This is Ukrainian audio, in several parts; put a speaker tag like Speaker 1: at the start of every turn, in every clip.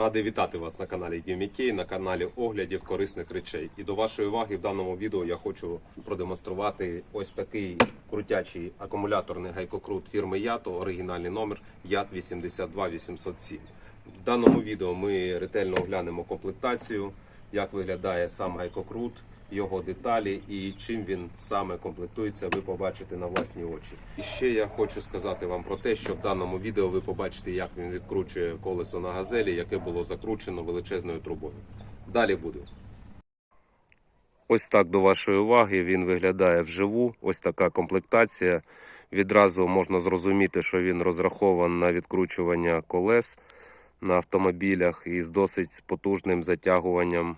Speaker 1: Радий вітати вас на каналі Юмікей, на каналі оглядів корисних речей. І до вашої уваги в даному відео я хочу продемонструвати ось такий крутячий акумуляторний гайкокрут фірми Ято, оригінальний номер ят 82807. В даному відео ми ретельно оглянемо комплектацію, як виглядає сам гайкокрут, його деталі і чим він саме комплектується, ви побачите на власні очі. І ще я хочу сказати вам про те, що в даному відео ви побачите, як він відкручує колесо на газелі, яке було закручено величезною трубою. Далі буде. Ось так до вашої уваги він виглядає вживу. Ось така комплектація. Відразу можна зрозуміти, що він розрахований на відкручування колес на автомобілях із досить потужним затягуванням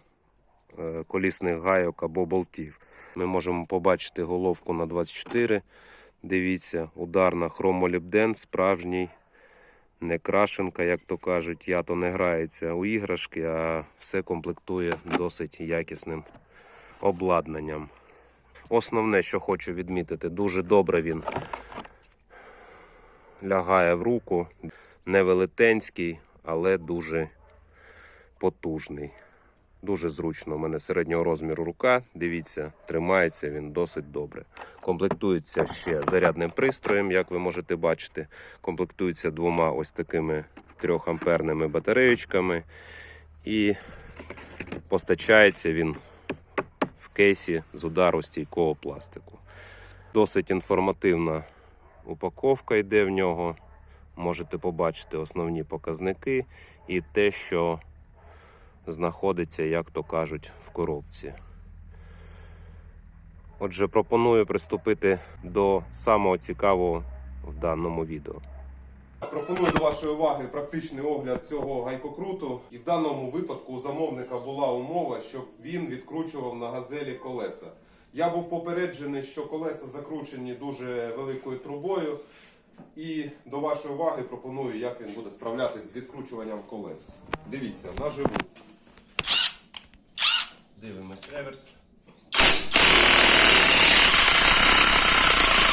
Speaker 1: е, колісних гайок або болтів. Ми можемо побачити головку на 24. Дивіться, ударна хромолібден, справжній, не крашенка, як то кажуть. Я то не грається у іграшки, а все комплектує досить якісним обладнанням. Основне, що хочу відмітити, дуже добре він лягає в руку. Не велетенський, але дуже потужний. Дуже зручно. У мене середнього розміру рука. Дивіться, тримається він досить добре. Комплектується ще зарядним пристроєм, як ви можете бачити. Комплектується двома ось такими 3-амперними батареєчками. І постачається він в кейсі з ударостійкого пластику. Досить інформативна упаковка йде в нього. Можете побачити основні показники і те, що знаходиться, як то кажуть, в коробці. Отже, пропоную приступити до самого цікавого в даному відео. Пропоную до вашої уваги практичний огляд цього гайкокруту. І в даному випадку у замовника була умова, щоб він відкручував на газелі колеса. Я був попереджений, що колеса закручені дуже великою трубою. І до вашої уваги пропоную, як він буде справлятися з відкручуванням колес. Дивіться, наживу. Дивимось реверс.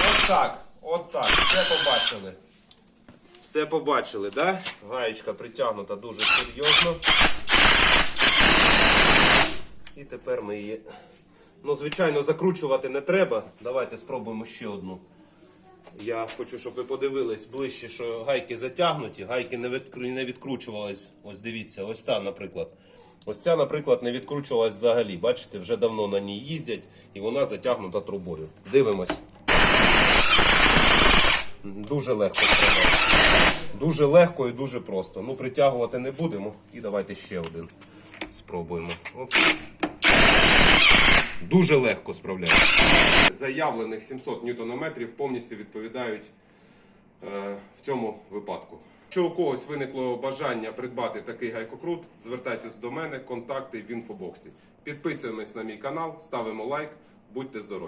Speaker 1: От так, от так. Все побачили. Все побачили, да? Гаєчка притягнута дуже серйозно. І тепер ми її. Ну, звичайно, закручувати не треба. Давайте спробуємо ще одну. Я хочу, щоб ви подивились ближче, що гайки затягнуті, гайки не, відкру... не відкручувались. Ось дивіться, ось та, наприклад. Ось ця, наприклад, не відкручувалась взагалі. Бачите, вже давно на ній їздять і вона затягнута трубою. Дивимось. Дуже легко. Дуже легко і дуже просто. Ну, притягувати не будемо. І давайте ще один спробуємо. Оп. Дуже легко справляється. Заявлених 700 ньютонометрів повністю відповідають е, в цьому випадку. Якщо у когось виникло бажання придбати такий гайкокрут, звертайтесь до мене, контакти в інфобоксі. Підписуємось на мій канал, ставимо лайк, будьте здорові!